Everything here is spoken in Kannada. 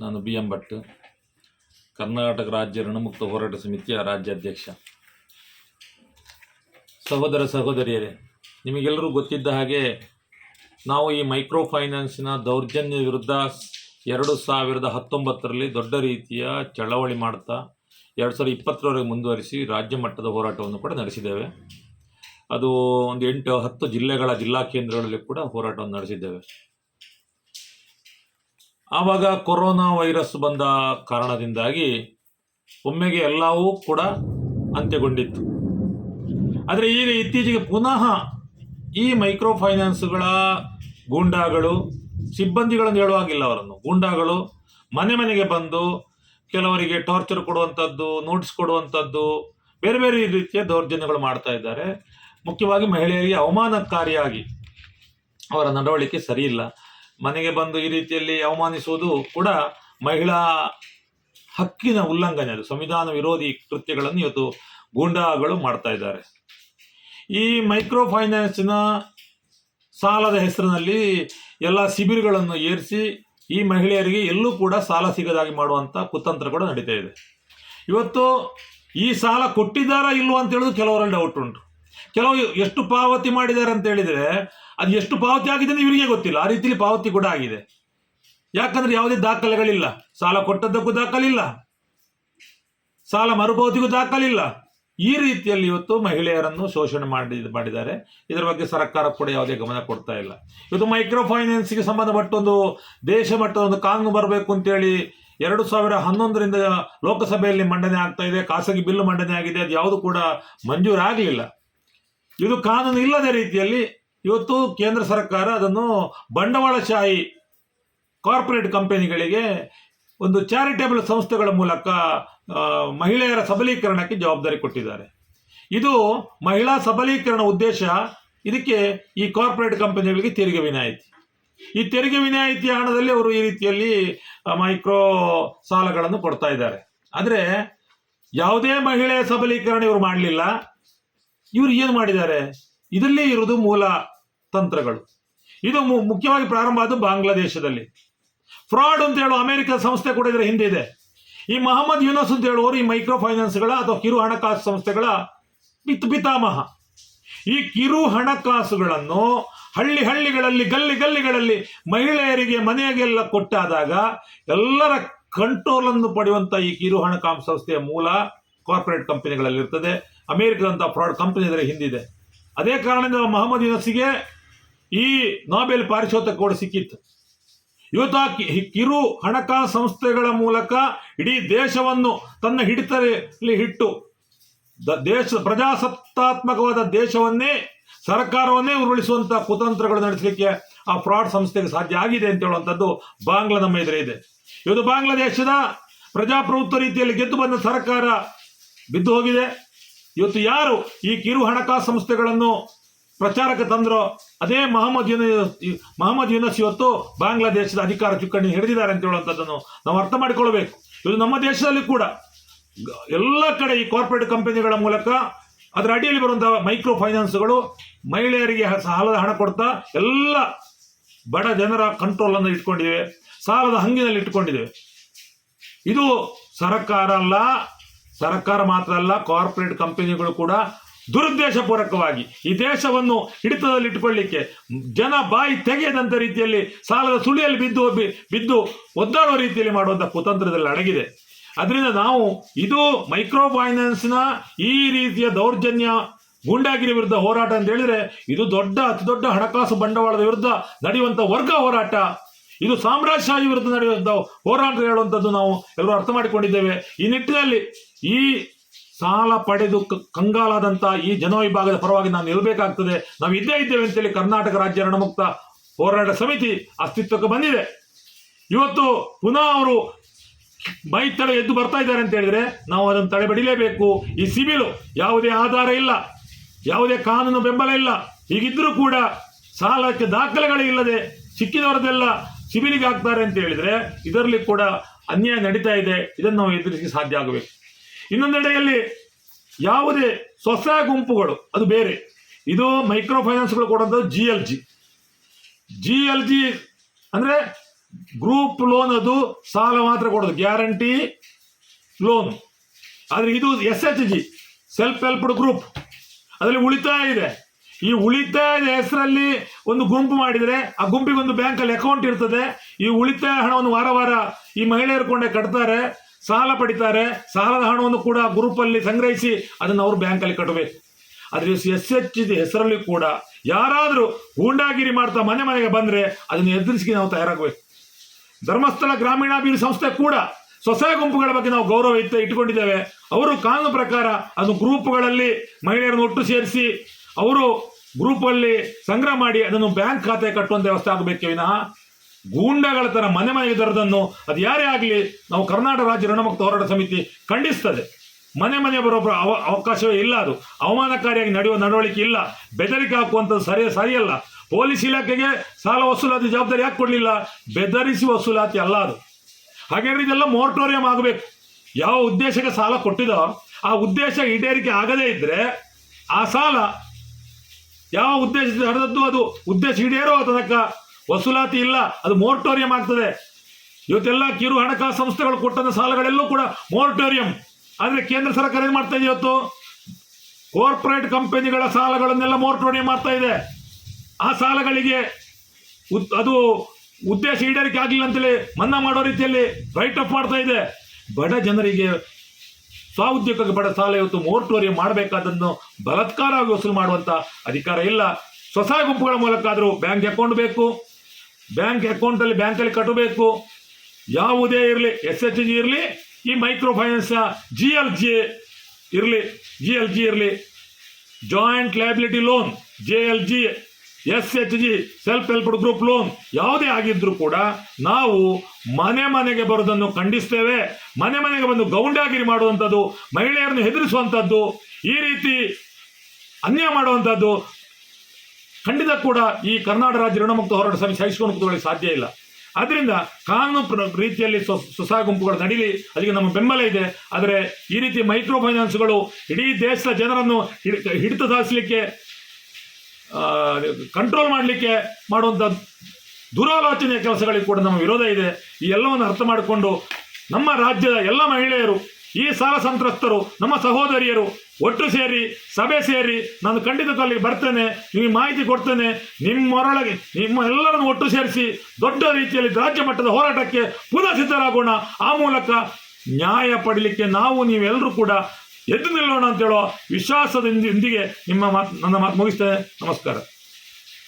ನಾನು ಬಿ ಎಂ ಭಟ್, ಕರ್ನಾಟಕ ರಾಜ್ಯ ಋಣಮುಕ್ತ ಹೋರಾಟ ಸಮಿತಿಯ ರಾಜ್ಯಾಧ್ಯಕ್ಷ. ಸಹೋದರ ಸಹೋದರಿಯರೇ ನಿಮಗೆಲ್ಲರೂ ಗೊತ್ತಿದ್ದ ಹಾಗೆ ನಾವು ಈ ಮೈಕ್ರೋ ಫೈನಾನ್ಸಿನ ದೌರ್ಜನ್ಯ ವಿರುದ್ಧ ಎರಡು ಸಾವಿರದ ಹತ್ತೊಂಬತ್ತರಲ್ಲಿ ದೊಡ್ಡ ರೀತಿಯ ಚಳವಳಿ ಮಾಡ್ತಾ ಎರಡು ಸಾವಿರದ ಇಪ್ಪತ್ತರವರೆಗೆ ಮುಂದುವರಿಸಿ ರಾಜ್ಯ ಮಟ್ಟದ ಹೋರಾಟವನ್ನು ಕೂಡ ನಡೆಸಿದ್ದೇವೆ. ಅದು ಒಂದು ಎಂಟು ಹತ್ತು ಜಿಲ್ಲೆಗಳ ಜಿಲ್ಲಾ ಕೇಂದ್ರಗಳಲ್ಲಿ ಕೂಡ ಹೋರಾಟವನ್ನು ನಡೆಸಿದ್ದೇವೆ. ಆವಾಗ ಕೊರೋನಾ ವೈರಸ್ ಬಂದ ಕಾರಣದಿಂದಾಗಿ ಒಮ್ಮೆಗೆ ಎಲ್ಲವೂ ಕೂಡ ಅಂತ್ಯಗೊಂಡಿತ್ತು. ಆದರೆ ಈಗ ಇತ್ತೀಚೆಗೆ ಪುನಃ ಈ ಮೈಕ್ರೋ ಫೈನಾನ್ಸ್ಗಳ ಗೂಂಡಾಗಳು, ಸಿಬ್ಬಂದಿಗಳನ್ನು ಹೇಳುವಾಗಿಲ್ಲ ಅವರನ್ನು. ಗೂಂಡಾಗಳು ಮನೆ ಮನೆಗೆ ಬಂದು ಕೆಲವರಿಗೆ ಟಾರ್ಚರ್ ಕೊಡುವಂಥದ್ದು, ನೋಟಿಸ್ ಕೊಡುವಂಥದ್ದು, ಬೇರೆ ಬೇರೆ ರೀತಿಯ ದೌರ್ಜನ್ಯಗಳು ಮಾಡ್ತಾ ಇದ್ದಾರೆ. ಮುಖ್ಯವಾಗಿ ಮಹಿಳೆಯರಿಗೆ ಅವಮಾನಕಾರಿಯಾಗಿ ಅವರ ನಡವಳಿಕೆ ಸರಿಯಿಲ್ಲ ಮನೆಗೆ ಬಂದು ಈ ರೀತಿಯಲ್ಲಿ ಅವಮಾನಿಸುವುದು ಕೂಡ ಮಹಿಳಾ ಹಕ್ಕಿನ ಉಲ್ಲಂಘನೆ, ಅದು ಸಂವಿಧಾನ ವಿರೋಧಿ ಕೃತ್ಯಗಳನ್ನು ಇವತ್ತು ಗೂಂಡಾಗಳು ಮಾಡ್ತಾ ಇದ್ದಾರೆ. ಈ ಮೈಕ್ರೋ ಫೈನಾನ್ಸ್ನ ಸಾಲದ ಹೆಸರಿನಲ್ಲಿ ಎಲ್ಲ ಶಿಬಿರಗಳನ್ನು ಏರಿಸಿ ಈ ಮಹಿಳೆಯರಿಗೆ ಎಲ್ಲೂ ಕೂಡ ಸಾಲ ಸಿಗದಾಗಿ ಮಾಡುವಂಥ ಕುತಂತ್ರ ಕೂಡ ನಡೀತಾ ಇದೆ. ಇವತ್ತು ಈ ಸಾಲ ಕೊಟ್ಟಿದ್ದಾರಾ ಇಲ್ವಾ ಅಂತ ಹೇಳೋದು ಕೆಲವರಲ್ಲಿ ಡೌಟ್ ಉಂಟು. ಕೆಲವು ಎಷ್ಟು ಪಾವತಿ ಮಾಡಿದ್ದಾರೆ ಅಂತ ಹೇಳಿದರೆ ಅದು ಎಷ್ಟು ಪಾವತಿ ಆಗಿದೆ ಅಂತ ಇವರಿಗೆ ಗೊತ್ತಿಲ್ಲ. ಆ ರೀತಿಯಲ್ಲಿ ಪಾವತಿ ಕೂಡ ಆಗಿದೆ. ಯಾಕಂದ್ರೆ ಯಾವುದೇ ದಾಖಲೆಗಳಿಲ್ಲ. ಸಾಲ ಕೊಟ್ಟದ್ದಕ್ಕೂ ದಾಖಲಿಲ್ಲ. ಸಾಲ ಮರುಪಾವತಿಗೂ ದಾಖಲಿಲ್ಲ. ಈ ರೀತಿಯಲ್ಲಿ ಇವತ್ತು ಮಹಿಳೆಯರನ್ನು ಶೋಷಣೆ ಮಾಡಿ ಮಾಡಿದ್ದಾರೆ. ಇದರ ಬಗ್ಗೆ ಸರ್ಕಾರ ಕೂಡ ಯಾವುದೇ ಗಮನ ಕೊಡ್ತಾ ಇಲ್ಲ. ಇವತ್ತು ಮೈಕ್ರೋ ಫೈನಾನ್ಸ್ಗೆ ಸಂಬಂಧಪಟ್ಟ ಒಂದು ದೇಶ ಮಟ್ಟದ ಒಂದು ಕಾನೂನು ಬರಬೇಕು ಅಂತೇಳಿ ಎರಡು ಸಾವಿರ ಹನ್ನೊಂದರಿಂದ ಲೋಕಸಭೆಯಲ್ಲಿ ಮಂಡನೆ ಆಗ್ತಾ ಇದೆ. ಖಾಸಗಿ ಬಿಲ್ಲು ಮಂಡನೆ ಆಗಿದೆ. ಅದು ಯಾವುದು ಕೂಡ ಮಂಜೂರಾಗಲಿಲ್ಲ. ಇದು ಕಾನೂನು ಇಲ್ಲದ ರೀತಿಯಲ್ಲಿ ಇವತ್ತು ಕೇಂದ್ರ ಸರ್ಕಾರ ಅದನ್ನು ಬಂಡವಾಳಶಾಹಿ ಕಾರ್ಪೊರೇಟ್ ಕಂಪನಿಗಳಿಗೆ ಒಂದು ಚಾರಿಟೇಬಲ್ ಸಂಸ್ಥೆಗಳ ಮೂಲಕ ಮಹಿಳೆಯರ ಸಬಲೀಕರಣಕ್ಕೆ ಜವಾಬ್ದಾರಿ ಕೊಟ್ಟಿದ್ದಾರೆ. ಇದು ಮಹಿಳಾ ಸಬಲೀಕರಣ ಉದ್ದೇಶ, ಇದಕ್ಕೆ ಈ ಕಾರ್ಪೊರೇಟ್ ಕಂಪನಿಗಳಿಗೆ ತೆರಿಗೆ ವಿನಾಯಿತಿ. ಈ ತೆರಿಗೆ ವಿನಾಯಿತಿಯ ಹಣದಲ್ಲಿ ಅವರು ಈ ರೀತಿಯಲ್ಲಿ ಮೈಕ್ರೋ ಸಾಲಗಳನ್ನು ಕೊಡ್ತಾ ಇದ್ದಾರೆ. ಆದರೆ, ಯಾವುದೇ ಮಹಿಳೆಯ ಸಬಲೀಕರಣ ಇವರು ಮಾಡಲಿಲ್ಲ. ಇವರು ಏನು ಮಾಡಿದ್ದಾರೆ? ಇದರಲ್ಲಿ ಇರುವುದು ಮೂಲ ತಂತ್ರಗಳು. ಇದು ಮುಖ್ಯವಾಗಿ ಪ್ರಾರಂಭ ಆದ ಬಾಂಗ್ಲಾದೇಶದಲ್ಲಿ. ಫ್ರಾಡ್ ಅಂತ ಹೇಳುವ ಅಮೆರಿಕ ಸಂಸ್ಥೆ ಕೂಡ ಇದರ ಹಿಂದೆ ಇದೆ. ಈ ಮಹಮ್ಮದ್ ಯೂನಸ್ ಅಂತ ಹೇಳುವವರು ಈ ಮೈಕ್ರೋ ಫೈನಾನ್ಸ್ಗಳ ಅಥವಾ ಕಿರು ಹಣಕಾಸು ಸಂಸ್ಥೆಗಳ ಪಿತ್, ಪಿತಾಮಹ. ಈ ಕಿರು ಹಣಕಾಸುಗಳನ್ನು ಹಳ್ಳಿ ಹಳ್ಳಿಗಳಲ್ಲಿ, ಗಲ್ಲಿ ಗಲ್ಲಿಗಳಲ್ಲಿ ಮಹಿಳೆಯರಿಗೆ ಮನೆಗೆಲ್ಲ ಕೊಟ್ಟಾದಾಗ ಎಲ್ಲರ ಕಂಟ್ರೋಲ್ ಅನ್ನು ಪಡೆಯುವಂತ ಈ ಕಿರು ಹಣಕಾಸು ಸಂಸ್ಥೆಯ ಮೂಲ ಕಾರ್ಪೊರೇಟ್ ಕಂಪನಿಗಳಲ್ಲಿರ್ತದೆ. ಅಮೆರಿಕದಂತಹ ಅಮೆರಿಕದಂತ ಫ್ರಾಡ್ ಕಂಪನಿ ಇದರ ಹಿಂದಿದೆ. ಅದೇ ಕಾರಣದಿಂದ ಮಹಮ್ಮದ್ ಯೂನಸ್ಗೆ ಈ ನೋಬೆಲ್ ಪಾರಿತೋಷಕ ಕೂಡ ಸಿಕ್ಕಿತ್ತು. ಇವತ್ತು ಆ ಕಿರು ಹಣಕಾಸು ಸಂಸ್ಥೆಗಳ ಮೂಲಕ ಇಡೀ ದೇಶವನ್ನು ತನ್ನ ಹಿಡಿತದಲ್ಲಿ ಇಟ್ಟು ದೇಶ, ಪ್ರಜಾಸತ್ತಾತ್ಮಕವಾದ ದೇಶವನ್ನೇ, ಸರ್ಕಾರವನ್ನೇ ಉರುಳಿಸುವಂತ ಕುತಂತ್ರಗಳು ನಡೆಸಲಿಕ್ಕೆ ಆ ಫ್ರಾಡ್ ಸಂಸ್ಥೆಗೆ ಸಾಧ್ಯ ಆಗಿದೆ ಅಂತ ಹೇಳುವಂಥದ್ದು ಬಾಂಗ್ಲಾ ನಮ್ಮ ಎದುರೇ ಇದೆ. ಇವತ್ತು ಬಾಂಗ್ಲಾದೇಶದ ಪ್ರಜಾಪ್ರಭುತ್ವ ರೀತಿಯಲ್ಲಿ ಗೆದ್ದು ಬಂದ ಸರ್ಕಾರ ಬಿದ್ದು ಹೋಗಿದೆ. ಇವತ್ತು ಯಾರು ಈ ಕಿರು ಹಣಕಾಸು ಸಂಸ್ಥೆಗಳನ್ನು ಪ್ರಚಾರಕ್ಕೆ ತಂದ್ರು ಅದೇ ಮಹಮ್ಮದ್ ಯೂನಸ್ ಮಹಮ್ಮದ್ ಯೂನಸ್ ಇವತ್ತು ಬಾಂಗ್ಲಾದೇಶದ ಅಧಿಕಾರ ಚುಕ್ಕಾಣಿ ಹಿಡಿದಿದ್ದಾರೆ ಅಂತ ಹೇಳುವಂಥದ್ದನ್ನು ನಾವು ಅರ್ಥ ಮಾಡಿಕೊಳ್ಬೇಕು ಇದು ನಮ್ಮ ದೇಶದಲ್ಲಿ ಕೂಡ ಎಲ್ಲ ಕಡೆ ಈ ಕಾರ್ಪೊರೇಟ್ ಕಂಪನಿಗಳ ಮೂಲಕ ಅದರ ಅಡಿಯಲ್ಲಿ ಬರುವಂತಹ ಮೈಕ್ರೋ ಫೈನಾನ್ಸ್ಗಳು ಮಹಿಳೆಯರಿಗೆ ಸಾಲದ ಹಣ ಕೊಡ್ತಾ ಎಲ್ಲ ಬಡ ಜನರ ಕಂಟ್ರೋಲನ್ನು ಇಟ್ಕೊಂಡಿವೆ, ಸಾಲದ ಹಂಗಿನಲ್ಲಿ ಇಟ್ಕೊಂಡಿದ್ದೇವೆ ಇದು ಸರಕಾರ ಅಲ್ಲ, ಸರ್ಕಾರ ಮಾತ್ರ ಅಲ್ಲ ಕಾರ್ಪೊರೇಟ್ ಕಂಪನಿಗಳು ಕೂಡ ದುರುದ್ದೇಶಪೂರ್ವಕವಾಗಿ ಈ ದೇಶವನ್ನು ಹಿಡಿತದಲ್ಲಿ ಇಟ್ಟುಕೊಳ್ಳಿಕ್ಕೆ ಜನ ಬಾಯಿ ತೆಗೆಯದಂತ ರೀತಿಯಲ್ಲಿ ಸಾಲದ ಸುಳಿಯಲ್ಲಿ ಬಿದ್ದು ಬಿದ್ದು ಒದ್ದಾಡುವ ರೀತಿಯಲ್ಲಿ ಮಾಡುವಂಥ ಕುತಂತ್ರದಲ್ಲಿ ಅಡಗಿದೆ. ಅದರಿಂದ ನಾವು ಇದು ಮೈಕ್ರೋ ಫೈನಾನ್ಸ್ನ ಈ ರೀತಿಯ ದೌರ್ಜನ್ಯ ಗೂಂಡಾಗಿರಿ ವಿರುದ್ಧ ಹೋರಾಟ ಅಂತ ಹೇಳಿದರೆ ಇದು ದೊಡ್ಡ ಅತಿ ದೊಡ್ಡ ಹಣಕಾಸು ಬಂಡವಾಳದ ವಿರುದ್ಧ ನಡೆಯುವಂಥ ವರ್ಗ ಹೋರಾಟ. ಇದು ಸಾಮ್ರಾಜ್ಯಶಾಹಿ ವಿರುದ್ಧ ನಡೆಯುವಂಥ ಹೋರಾಟ ಹೇಳುವಂಥದ್ದು ನಾವು ಎಲ್ಲರೂ ಅರ್ಥ ಮಾಡಿಕೊಂಡಿದ್ದೇವೆ. ಈ ನಿಟ್ಟಿನಲ್ಲಿ ಈ ಸಾಲ ಪಡೆದು ಕಂಗಾಲಾದಂಥ ಈ ಜನವಿಭಾಗದ ಪರವಾಗಿ ನಾವು ನಿಲ್ಲಬೇಕಾಗ್ತದೆ. ನಾವು ಇದ್ದೇ ಇದ್ದೇವೆ ಅಂತೇಳಿ ಕರ್ನಾಟಕ ರಾಜ್ಯ ಋಣಮುಕ್ತ ಹೋರಾಟ ಸಮಿತಿ ಅಸ್ತಿತ್ವಕ್ಕೆ ಬಂದಿದೆ. ಇವತ್ತು ಪುನಃ ಅವರು ಬೈಕ್ ತಡೆ ಎದ್ದು ಬರ್ತಾ ಇದ್ದಾರೆ ಅಂತ ಹೇಳಿದ್ರೆ ನಾವು ಅದನ್ನು ತಡೆ ಬಡಿಲೇಬೇಕು ಈ ಸಿಬಿಲು ಯಾವುದೇ ಆಧಾರ ಇಲ್ಲ, ಯಾವುದೇ ಕಾನೂನು ಬೆಂಬಲ ಇಲ್ಲ. ಹೀಗಿದ್ರೂ ಕೂಡ ಸಾಲಕ್ಕೆ ದಾಖಲೆಗಳೇ ಇಲ್ಲದೆ ಸಿಕ್ಕಿದವರದೆಲ್ಲ ಸಿಬಿಲಿಗೆ ಹಾಕ್ತಾರೆ ಅಂತ ಹೇಳಿದ್ರೆ ಇದರಲ್ಲಿ ಕೂಡ ಅನ್ಯಾಯ ನಡೀತಾ ಇದೆ. ಇದನ್ನು ನಾವು ಎದುರಿಸಿ ಸಾಧ್ಯ ಆಗಬೇಕು. ಇನ್ನೊಂದೆಡೆಯಲ್ಲಿ ಯಾವುದೇ ಸ್ವಸಹಾಯ ಗುಂಪುಗಳು, ಅದು ಬೇರೆ. ಇದು ಮೈಕ್ರೋ ಫೈನಾನ್ಸ್ಗಳು ಕೊಡೋದು G L G G L G ಅಂದ್ರೆ ಗ್ರೂಪ್ ಲೋನ್ ಅದು ಸಾಲ ಮಾತ್ರ ಕೊಡೋದು, ಗ್ಯಾರಂಟಿ ಲೋನ್. ಆದರೆ ಇದು S H G self helped group ಅದರಲ್ಲಿ ಉಳಿತಾಯ ಇದೆ. ಈ ಉಳಿತಾಯದ ಹೆಸರಲ್ಲಿ ಒಂದು ಗುಂಪು ಮಾಡಿದರೆ, ಆ ಗುಂಪಿಗೆ ಒಂದು ಬ್ಯಾಂಕಲ್ಲಿ ಅಕೌಂಟ್ ಇರ್ತದೆ, ಈ ಉಳಿತಾಯ ಹಣವನ್ನು ವಾರ ವಾರ ಈ ಮಹಿಳೆಯರು ಕೊಂಡೆ ಕಟ್ತಾರೆ. ಸಾಲ ಪಡಿತಾರೆ, ಸಾಲದ ಹಣವನ್ನು ಕೂಡ ಗ್ರೂಪಲ್ಲಿ ಸಂಗ್ರಹಿಸಿ ಅದನ್ನು ಅವರು ಬ್ಯಾಂಕಲ್ಲಿ ಕಟ್ಟಬೇಕು ಆದರೆ ಎಸ್ ಎಚ್ ಹೆಸರಲ್ಲಿ ಕೂಡ ಯಾರಾದರೂ ಗೂಂಡಾಗಿರಿ ಮಾಡ್ತಾ ಮನೆ ಮನೆಗೆ ಬಂದರೆ ಅದನ್ನು ಎದುರಿಸಿ ನಾವು ತಯಾರಾಗಬೇಕು. ಧರ್ಮಸ್ಥಳ ಗ್ರಾಮೀಣಾಭಿವೃದ್ಧಿ ಸಂಸ್ಥೆ ಕೂಡ ಸ್ವಸಹಾಯ ಗುಂಪುಗಳ ಬಗ್ಗೆ ನಾವು ಗೌರವ ಇತ್ತ ಇಟ್ಟುಕೊಂಡಿದ್ದೇವೆ ಅವರು ಕಾನೂನು ಪ್ರಕಾರ ಅದು ಗ್ರೂಪ್ಗಳಲ್ಲಿ ಮಹಿಳೆಯರನ್ನು ಒಟ್ಟು ಸೇರಿಸಿ ಅವರು ಗ್ರೂಪಲ್ಲಿ ಸಂಗ್ರಹ ಮಾಡಿ ಅದನ್ನು ಬ್ಯಾಂಕ್ ಖಾತೆ ಕಟ್ಟುವಂಥ ವ್ಯವಸ್ಥೆ ಆಗಬೇಕೇ ವಿನಃ. ಗೂಂಡಗಳ ತರ ಮನೆ ಮನೆಗೆ ದರದನ್ನು ಅದು ಯಾರೇ ಆಗಲಿ, ನಾವು ಕರ್ನಾಟಕ ರಾಜ್ಯ ಋಣಮುಕ್ತ ಹೋರಾಟ ಸಮಿತಿ ಖಂಡಿಸ್ತದೆ. ಮನೆ ಮನೆ ಬರೋ ಅವ ಅವಕಾಶವೇ ಇಲ್ಲ ಅದು. ಅವಮಾನಕಾರಿಯಾಗಿ ನಡೆಯುವ ನಡವಳಿಕೆ ಇಲ್ಲ. ಬೆದರಿಕೆ ಹಾಕುವಂಥದ್ದು ಸರಿ ಸರಿಯಲ್ಲ. ಪೊಲೀಸ್ ಇಲಾಖೆಗೆ ಸಾಲ ವಸೂಲಾತಿ ಜವಾಬ್ದಾರಿ ಯಾಕೆ ಕೊಡಲಿಲ್ಲ? ಬೆದರಿಸಿ ವಸೂಲಾತಿ ಅಲ್ಲ ಅದು. ಹಾಗಾದ್ರೆ ಇದೆಲ್ಲ ಮೋರ್ಟೋರಿಯಂ ಆಗಬೇಕು. ಯಾವ ಉದ್ದೇಶಕ್ಕೆ ಸಾಲ ಕೊಟ್ಟಿದೋ ಆ ಉದ್ದೇಶ ಈಡೇರಿಕೆ ಆಗದೇ ಇದ್ದರೆ ಆ ಸಾಲ ಯಾವ ಉದ್ದೇಶದಿಂದ ಹರಿದದ್ದು ಅದು? ಉದ್ದೇಶ ಈಡೇರೋ ತನಕ ವಸೂಲಾತಿ ಇಲ್ಲ, ಅದು ಮೋರ್ಟೋರಿಯಂ ಆಗ್ತದೆ. ಇವತ್ತೆಲ್ಲ ಕಿರು ಹಣಕಾಸು ಸಂಸ್ಥೆಗಳು ಕೊಟ್ಟಂತ ಸಾಲಗಳೆಲ್ಲೂ ಕೂಡ ಮೋರ್ಟೋರಿಯಂ ಆದರೆ ಕೇಂದ್ರ ಸರ್ಕಾರ ಏನು ಮಾಡ್ತಾ ಇದೆ ಇವತ್ತು? ಕಾರ್ಪೊರೇಟ್ ಕಂಪನಿಗಳ ಸಾಲಗಳನ್ನೆಲ್ಲ ಮೋರ್ಟೋರಿಯಂ ಮಾಡ್ತಾ ಇದೆ. ಆ ಸಾಲಗಳಿಗೆ ಅದು ಉದ್ದೇಶ ಈಡೇರಿಕೆ ಆಗಲಿಲ್ಲ ಅಂತೇಳಿ ಮನ್ನಾ ಮಾಡೋ ರೀತಿಯಲ್ಲಿ ರೈಟ್ ಅಪ್ ಮಾಡ್ತಾ ಇದೆ. ಬಡ ಜನರಿಗೆ ಸ್ವಉದ್ಯೋಗಕ್ಕೆ ಬಡ ಸಾಲ ಇವತ್ತು ಮೋರ್ಟೋರಿಯಂ ಮಾಡಬೇಕಾದನ್ನು ಬಲಾತ್ಕಾರವಾಗಿ ವಸೂಲು ಮಾಡುವಂತ ಅಧಿಕಾರ ಇಲ್ಲ. ಸ್ವಸಹಾಯ ಗುಂಪುಗಳ ಮೂಲಕ ಆದರೂ ಬ್ಯಾಂಕ್ ಅಕೌಂಟ್ ಬೇಕು. ಬ್ಯಾಂಕ್ ಅಕೌಂಟಲ್ಲಿ ಬ್ಯಾಂಕಲ್ಲಿ ಕಟ್ಟಬೇಕು. ಯಾವುದೇ ಇರಲಿ ಎಸ್ ಎಚ್ ಜಿ ಇರಲಿ, ಈ micro finance G L G ಇರಲಿ ಜಿ ಎಲ್ ಜಿ ಇರಲಿ. Joint liability loan J L G S H G self help group loan ಯಾವುದೇ ಆಗಿದ್ರೂ ಕೂಡ ನಾವು ಮನೆ ಮನೆಗೆ ಬರೋದನ್ನು ಖಂಡಿಸ್ತೇವೆ. ಮನೆ ಮನೆಗೆ ಬಂದು ಗೌಂಡಾಗಿರಿ ಮಾಡುವಂಥದ್ದು, ಮಹಿಳೆಯರನ್ನು ಹೆದರಿಸುವಂಥದ್ದು, ಈ ರೀತಿ ಅನ್ಯಾಯ ಮಾಡುವಂಥದ್ದು ಖಂಡಿತ ಕೂಡ ಈ ಕರ್ನಾಟಕ ರಾಜ್ಯ ಋಣಮುಕ್ತ ಹೋರಾಟ ಸಮಿತಿ ಸಹಿಸಿಕೊಂಡು ಸಾಧ್ಯ ಇಲ್ಲ. ಆದ್ದರಿಂದ ಕಾನೂನು ರೀತಿಯಲ್ಲಿ ಸ್ವ ಸ್ವಸಹಾಯ ಗುಂಪುಗಳು ನಡೀಲಿ, ಅದಕ್ಕೆ ನಮ್ಮ ಬೆಂಬಲ ಇದೆ. ಆದರೆ ಈ ರೀತಿ ಮೈಕ್ರೋ ಫೈನಾನ್ಸ್ಗಳು ಇಡೀ ದೇಶದ ಜನರನ್ನು ಹಿಡ್- ಹಿಡಿತ ಸಾಧಿಸಲಿಕ್ಕೆ ಕಂಟ್ರೋಲ್ ಮಾಡಲಿಕ್ಕೆ ಮಾಡುವಂಥ ದುರಾಲೋಚನೆಯ ಕೆಲಸಗಳಿಗೆ ಕೂಡ ನಮ್ಮ ವಿರೋಧ ಇದೆ. ಈ ಎಲ್ಲವನ್ನು ಅರ್ಥ ಮಾಡಿಕೊಂಡು ನಮ್ಮ ರಾಜ್ಯದ ಎಲ್ಲ ಮಹಿಳೆಯರು, ಈ ಸಾಲ ಸಂತ್ರಸ್ತರು, ನಮ್ಮ ಸಹೋದರಿಯರು ಒಟ್ಟು ಸೇರಿ, ಸಭೆ ಸೇರಿ ನಾನು ಖಂಡಿತ ಅಲ್ಲಿ ಬರ್ತೇನೆ, ನಿಮಗೆ ಮಾಹಿತಿ ಕೊಡ್ತೇನೆ. ನಿಮ್ಮೊರೊಳಗೆ, ನಿಮ್ಮ ಎಲ್ಲರನ್ನು ಒಟ್ಟು ಸೇರಿಸಿ ದೊಡ್ಡ ರೀತಿಯಲ್ಲಿ ರಾಜ್ಯ ಮಟ್ಟದ ಹೋರಾಟಕ್ಕೆ ಪುನಃ ಸಿದ್ಧರಾಗೋಣ. ಆ ಮೂಲಕ ನ್ಯಾಯ ಪಡಲಿಕ್ಕೆ ನಾವು, ನೀವೆಲ್ಲರೂ ಕೂಡ ಎದ್ದು ನಿಲ್ಲೋಣ ಅಂತೇಳೋ ವಿಶ್ವಾಸದೊಂದಿಗೆ ನಿಮ್ಮ ಮಾತು, ನನ್ನ ಮಾತು ಮುಗಿಸ್ತೇನೆ. ನಮಸ್ಕಾರ.